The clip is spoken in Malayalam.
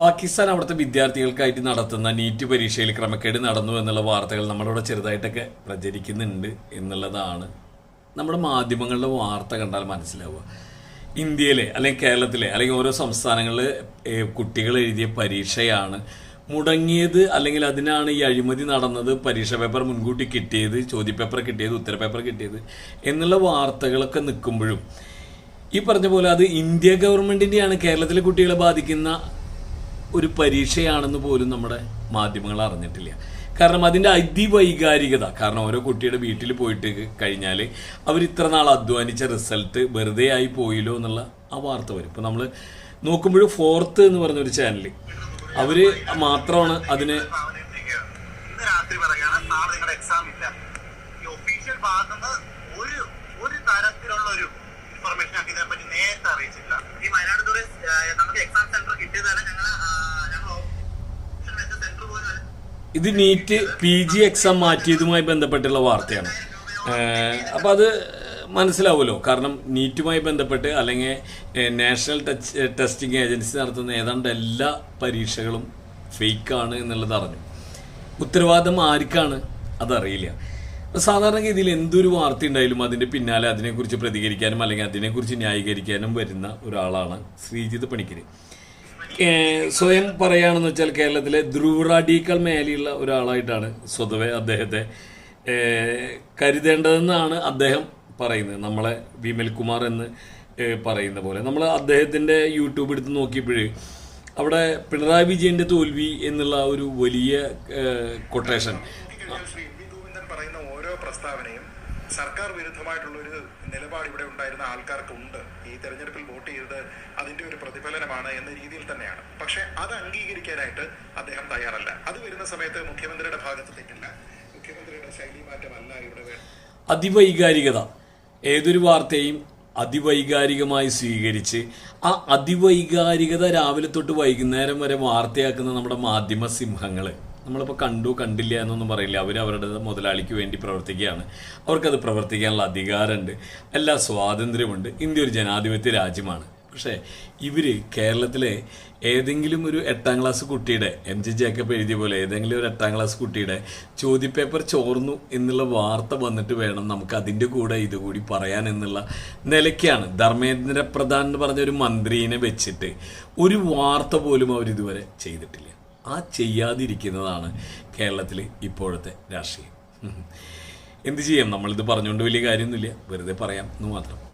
പാകിസ്ഥാൻ അവിടുത്തെ വിദ്യാർത്ഥികൾക്കായിട്ട് നടത്തുന്ന നീറ്റ് പരീക്ഷയിൽ ക്രമക്കേട് നടന്നു എന്നുള്ള വാർത്തകൾ നമ്മളിവിടെ ചെറുതായിട്ടൊക്കെ പ്രചരിക്കുന്നുണ്ട് എന്നുള്ളതാണ് നമ്മുടെ മാധ്യമങ്ങളുടെ വാർത്ത കണ്ടാൽ മനസ്സിലാവുക. ഇന്ത്യയിലെ അല്ലെങ്കിൽ കേരളത്തിലെ അല്ലെങ്കിൽ ഓരോ സംസ്ഥാനങ്ങളിലെ കുട്ടികൾ എഴുതിയ പരീക്ഷയാണ് മുടങ്ങിയത് അല്ലെങ്കിൽ അതിനാണ് ഈ അഴിമതി നടന്നത് പരീക്ഷ പേപ്പർ മുൻകൂട്ടി കിട്ടിയത് ചോദ്യപേപ്പർ കിട്ടിയത് ഉത്തരപേപ്പർ കിട്ടിയത് എന്നുള്ള വാർത്തകളൊക്കെ നിൽക്കുമ്പോഴും ഈ പറഞ്ഞ പോലെ അത് ഇന്ത്യ ഗവൺമെന്റിന്റെയാണ് കേരളത്തിലെ കുട്ടികളെ ബാധിക്കുന്ന ഒരു പരീക്ഷയാണെന്ന് പോലും നമ്മുടെ മാധ്യമങ്ങൾ അറിഞ്ഞിട്ടില്ല. കാരണം അതിന്റെ അതിവൈകാരികത കാരണം ഓരോ കുട്ടിയുടെ വീട്ടിൽ പോയിട്ട് കഴിഞ്ഞാൽ അവർ ഇത്ര നാൾ അധ്വാനിച്ച റിസൾട്ട് വെറുതെ ആയി പോയില്ലോ എന്നുള്ള ആ വാർത്ത വരും. ഇപ്പം നമ്മൾ നോക്കുമ്പോഴും ഫോർത്ത് എന്ന് പറഞ്ഞൊരു ചാനൽ അവർ മാത്രമാണ് അതിന് എക്സാം ഇല്ല. ഈ ഒഫീഷ്യൽ ഒരു ഒരു തരത്തിലുള്ള ഒരു ഇത് നീറ്റ് പി ജി എക്സാം മാറ്റിയതുമായി ബന്ധപ്പെട്ടുള്ള വാർത്തയാണ്. അപ്പോൾ അത് മനസ്സിലാവുമല്ലോ. കാരണം നീറ്റുമായി ബന്ധപ്പെട്ട് അല്ലെങ്കിൽ നാഷണൽ ടച്ച് ടെസ്റ്റിംഗ് ഏജൻസി നടത്തുന്ന ഏതാണ്ട് എല്ലാ പരീക്ഷകളും ഫേക്കാണ് എന്നുള്ളത് അറിഞ്ഞു. ഉത്തരവാദിത്തം ആർക്കാണ് അതറിയില്ല. സാധാരണ സാധാരണഗതിയിൽ എന്തൊരു വാർത്ത ഉണ്ടായാലും അതിന്റെ പിന്നാലെ അതിനെക്കുറിച്ച് പ്രതികരിക്കാനും അല്ലെങ്കിൽ അതിനെക്കുറിച്ച് ന്യായീകരിക്കാനും വരുന്ന ഒരാളാണ് ശ്രീജിത് പണിക്കര്. ഏഹ് സ്വയം പറയുകയാണെന്ന് വെച്ചാൽ കേരളത്തിലെ ധ്രുവറാഡീക്കൽ മേലെയുള്ള ഒരാളായിട്ടാണ് സ്വതവേ അദ്ദേഹത്തെ കരുതേണ്ടതെന്നാണ് അദ്ദേഹം പറയുന്നത്. നമ്മളെ വിമൽ കുമാർ എന്ന് പറയുന്ന പോലെ. നമ്മൾ അദ്ദേഹത്തിന്റെ യൂട്യൂബ് എടുത്ത് നോക്കിയപ്പോഴേ അവിടെ പിണറായി വിജയന്റെ തോൽവി എന്നുള്ള ഒരു വലിയ കൊട്ടേഷൻ. പറയുന്ന ഓരോ പ്രസ്താവനയും സർക്കാർ വിരുദ്ധമായിട്ടുള്ള ഒരു നിലപാട് ഇവിടെ ഉണ്ടായിരുന്ന ആൾക്കാർക്കുണ്ട്. ഈ തെരഞ്ഞെടുപ്പിൽ വോട്ട് ചെയ്തത് അതിന്റെ ഒരു പ്രതിഫലനമാണ് എന്ന രീതിയിൽ തന്നെയാണ്. പക്ഷെ അത് അംഗീകരിക്കാനായിട്ട് അദ്ദേഹം തയ്യാറല്ല. അത് വരുന്ന സമയത്ത് മുഖ്യമന്ത്രിയുടെ ഭാഗത്ത് തെറ്റില്ല മുഖ്യമന്ത്രിയുടെ ശൈലി മാറ്റമല്ല ഇവിടെ അതിവൈകാരികത. ഏതൊരു വാർത്തയും അതിവൈകാരികമായി സ്വീകരിച്ച് ആ അതിവൈകാരികത രാവിലെ തൊട്ട് വൈകുന്നേരം വരെ വാർത്തയാക്കുന്ന നമ്മുടെ മാധ്യമ സിംഹങ്ങൾ നമ്മളിപ്പോൾ കണ്ടു കണ്ടില്ല എന്നൊന്നും പറയില്ല. അവർ അവരുടെ മുതലാളിക്ക് വേണ്ടി പ്രവർത്തിക്കുകയാണ്. അവർക്കത് പ്രവർത്തിക്കാനുള്ള അധികാരമുണ്ട്. എല്ലാ സ്വാതന്ത്ര്യമുണ്ട്. ഇന്ത്യ ഒരു ജനാധിപത്യ രാജ്യമാണ്. പക്ഷേ ഇവർ കേരളത്തിലെ ഏതെങ്കിലും ഒരു എട്ടാം ക്ലാസ് കുട്ടിയുടെ എം ജി ജേക്കബ് എഴുതിയ പോലെ ഏതെങ്കിലും ഒരു എട്ടാം ക്ലാസ് കുട്ടിയുടെ ചോദ്യപേപ്പർ ചോർന്നു എന്നുള്ള വാർത്ത വന്നിട്ട് വേണം നമുക്ക് അതിന്റെ കൂടെ ഇതുകൂടി പറയാൻ എന്നുള്ള നിലയ്ക്കാണ്. ധർമ്മേന്ദ്ര പ്രധാൻ എന്ന് പറഞ്ഞ ഒരു മന്ത്രിനെ വെച്ചിട്ട് ഒരു വാർത്ത പോലും അവർ ഇതുവരെ ചെയ്തിട്ടില്ല. ആ ചെയ്യാതിരിക്കുന്നതാണ് കേരളത്തിൽ ഇപ്പോഴത്തെ രാഷ്ട്രീയം. എന്ത് ചെയ്യാം? നമ്മളിത് പറഞ്ഞുകൊണ്ട് വലിയ കാര്യമൊന്നുമില്ല. വെറുതെ പറയാം എന്ന് മാത്രം.